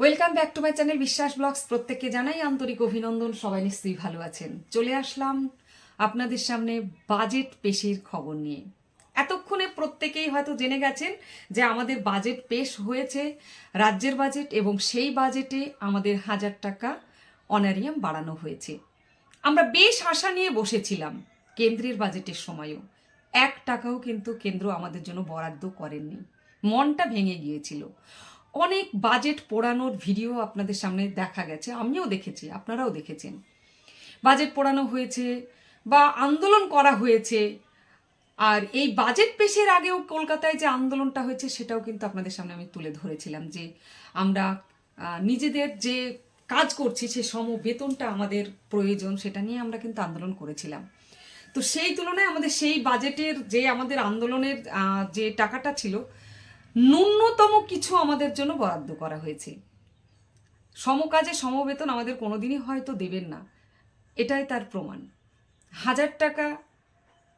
Welcome back to my channel Biswas blogs প্রত্যেককে জানাই আন্তরিক অভিনন্দন। সবাই নিশ্চয়ই ভালো আছেন। চলে আসলাম আপনাদের সামনে বাজেট পেশের খবর নিয়ে। এতক্ষণে প্রত্যেকেই হয়তো জেনে গেছেন যে আমাদের বাজেট পেশ হয়েছে রাজ্যের বাজেট এবং সেই বাজেটে আমাদের হাজার টাকা অনারিয়াম বাড়ানো হয়েছে। আমরা বেশ আশা নিয়ে বসেছিলাম কেন্দ্রের বাজেটের সময়ও। এক টাকাও কিন্তু কেন্দ্র আমাদের জন্য বরাদ্দ করেননি। মনটা ভেঙে গিয়েছিল। অনেক বাজেট পোড়ানোর ভিডিও আপনাদের সামনে দেখা গেছে, আমিও দেখেছি, আপনারাও দেখেছেন। বাজেট পোড়ানো হয়েছে বা আন্দোলন করা হয়েছে, আর এই বাজেট পেশের আগেও কলকাতায় যে আন্দোলনটা হয়েছে সেটাও কিন্তু আপনাদের সামনে আমি তুলে ধরেছিলাম যে আমরা নিজেদের যে কাজ করছি, সে সম বেতনটা আমাদের প্রয়োজন, সেটা নিয়ে আমরা কিন্তু আন্দোলন করেছিলাম। তো সেই তুলনায় আমাদের সেই বাজেটের যে আমাদের আন্দোলনের যে টাকাটা ছিল ন্যূনতম কিছু আমাদের জন্য বরাদ্দ করা হয়েছে। সমকাজে সমবেতন আমাদের কোনোদিনই হয়তো দেবেন না। এটাই তার প্রমাণ। হাজার টাকা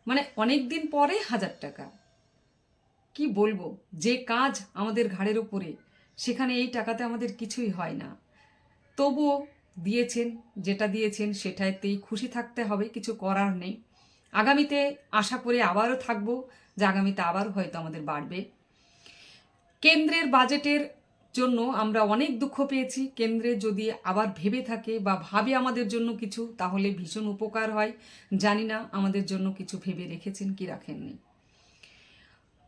মানে অনেক দিন পরে হাজার টাকা। কি বলব, যে কাজ আমাদের ঘাড়ের ওপরে সেখানে এই টাকাতে আমাদের কিছুই হয় না। তবুও দিয়েছেন, যেটা দিয়েছেন, সেটাতেই খুশি থাকতে হবে, কিছু করার নেই। আগামীতে আশা করে আবারও থাকব, যে আগামীতে আবারও হয়তো আমাদের বাড়বে। কেন্দ্রের বাজেটের জন্য আমরা অনেক দুঃখ পেয়েছি। কেন্দ্রে যদি আবার ভেবে থাকে বা ভাবে আমাদের জন্য কিছু, তাহলে ভীষণ উপকার হয়। জানি না আমাদের জন্য কিছু ভেবে রেখেছেন কি রাখেননি।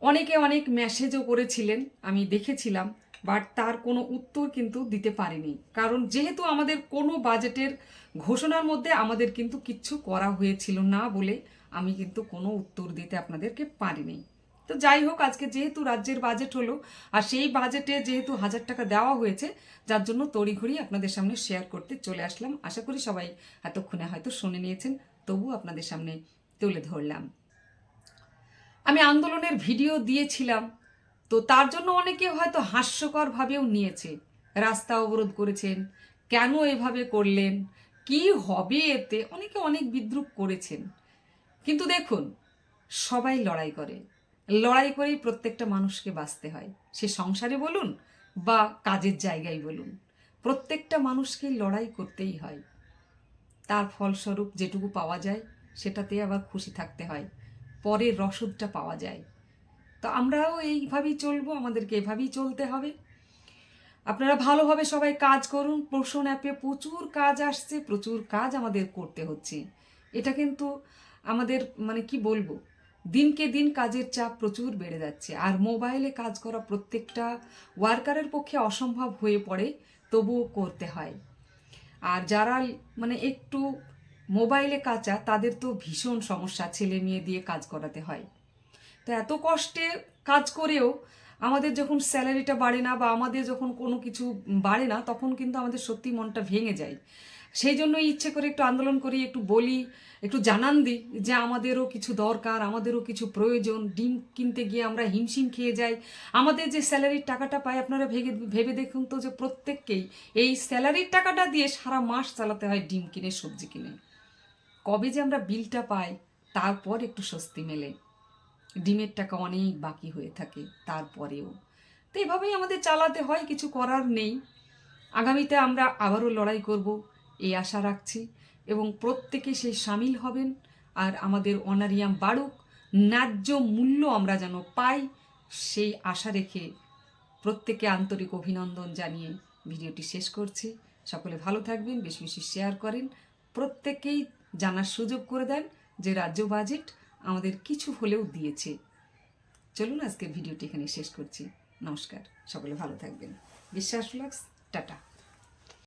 অনেকে অনেক মেসেজও করেছিলেন, আমি দেখেছিলাম বাট তার কোনো উত্তর কিন্তু দিতে পারেনি। কারণ যেহেতু আমাদের কোনো বাজেটের ঘোষণার মধ্যে আমাদের কিন্তু কিচ্ছু করা হয়েছিল না বলে আমি কিন্তু কোনো উত্তর দিতে আপনাদেরকে পারিনি। তো যাই হোক, আজকে যেহেতু রাজ্যের বাজেট হলো, আর সেই বাজেটে যেহেতু হাজার টাকা দেওয়া হয়েছে, যার জন্য তড়িঘড়ি আপনাদের সামনে শেয়ার করতে চলে আসলাম। আশা করি সবাই এতক্ষণে হয়তো শুনে নিয়েছেন তবু আপনাদের সামনে তুলে ধরলাম। আমি আন্দোলনের ভিডিও দিয়েছিলাম, তো তার জন্য অনেকে হয়তো হাস্যকর ভাবেও নিয়েছে। রাস্তা অবরোধ করেছেন, কেন এভাবে করলেন, কি হবে এতে? অনেকে অনেক বিদ্রুপ করেছেন। কিন্তু দেখুন, সবাই লড়াই করে। লড়াই করেই প্রত্যেকটা মানুষকে বাঁচতে হয়। সে সংসারে বলুন বা কাজের জায়গায় বলুন, প্রত্যেকটা মানুষকে লড়াই করতেই হয়। তার ফলস্বরূপ যেটুকু পাওয়া যায়, সেটাতে আবার খুশি থাকতে হয়। পরের রসদটা পাওয়া যায়। তো আমরাও এইভাবেই চলবো, আমাদেরকে এভাবেই চলতে হবে। আপনারা ভালোভাবে সবাই কাজ করুন। পোষণ অ্যাপে প্রচুর কাজ আসছে, প্রচুর কাজ আমাদের করতে হচ্ছে। এটা কিন্তু আমাদের মানে কি বলব দিনকে দিন কাজের চাপ প্রচুর বেড়ে যাচ্ছে। আর মোবাইলে কাজ করা প্রত্যেকটা ওয়ার্কারের পক্ষে অসম্ভব হয়ে পড়ে, তবুও করতে হয়। আর যারা মানে একটু মোবাইলে কাঁচা, তাদের তো ভীষণ সমস্যা, ছেলে মেয়ে দিয়ে কাজ করাতে হয়। তো এত কষ্টে কাজ করেও আমাদের যখন স্যালারিটা বাড়ে না বা আমাদের যখন কোনো কিছু বাড়ে না, তখন কিন্তু আমাদের সত্যি মনটা ভেঙে যায়। সেই জন্যই ইচ্ছে করে একটু আন্দোলন করি, একটু বলি, একটু জানান দিই যে আমাদেরও কিছু দরকার, আমাদেরও কিছু প্রয়োজন। ডিম কিনতে গিয়ে আমরা হিমশিম খেয়ে যাই। আমাদের যে স্যালারির টাকাটা পাই, আপনারা ভেবে ভেবে দেখুন তো যে প্রত্যেককেই এই স্যালারির টাকাটা দিয়ে সারা মাস চালাতে হয় ডিম কিনে, সবজি কিনে। কবে যে আমরা বিলটা পাই, তারপর একটু স্বস্তি মেলে। ডিমের টাকা অনেক বাকি হয়ে থাকে তারপরেও। তো এভাবেই আমাদের চালাতে হয়, কিছু করার নেই। আগামীতে আমরা আবারও লড়াই করব। এই আশা রাখছি। এবং প্রত্যেকে সেই সামিল হবেন আর আমাদের অনারিয়াম বাড়ুক, ন্যায্য মূল্য আমরা যেন পাই, সেই আশা রেখে প্রত্যেকে আন্তরিক অভিনন্দন জানিয়ে ভিডিওটি শেষ করছি। সকলে ভালো থাকবেন, বেশি বেশি শেয়ার করেন, প্রত্যেকেই জানার সুযোগ করে দেন যে রাজ্য বাজেট আমাদের কিছু হলেও দিয়েছে। চলুন আজকের ভিডিওটি এখানে শেষ করছি। নমস্কার, সকলে ভালো থাকবেন। বিশ্বাস ব্লগস, টাটা।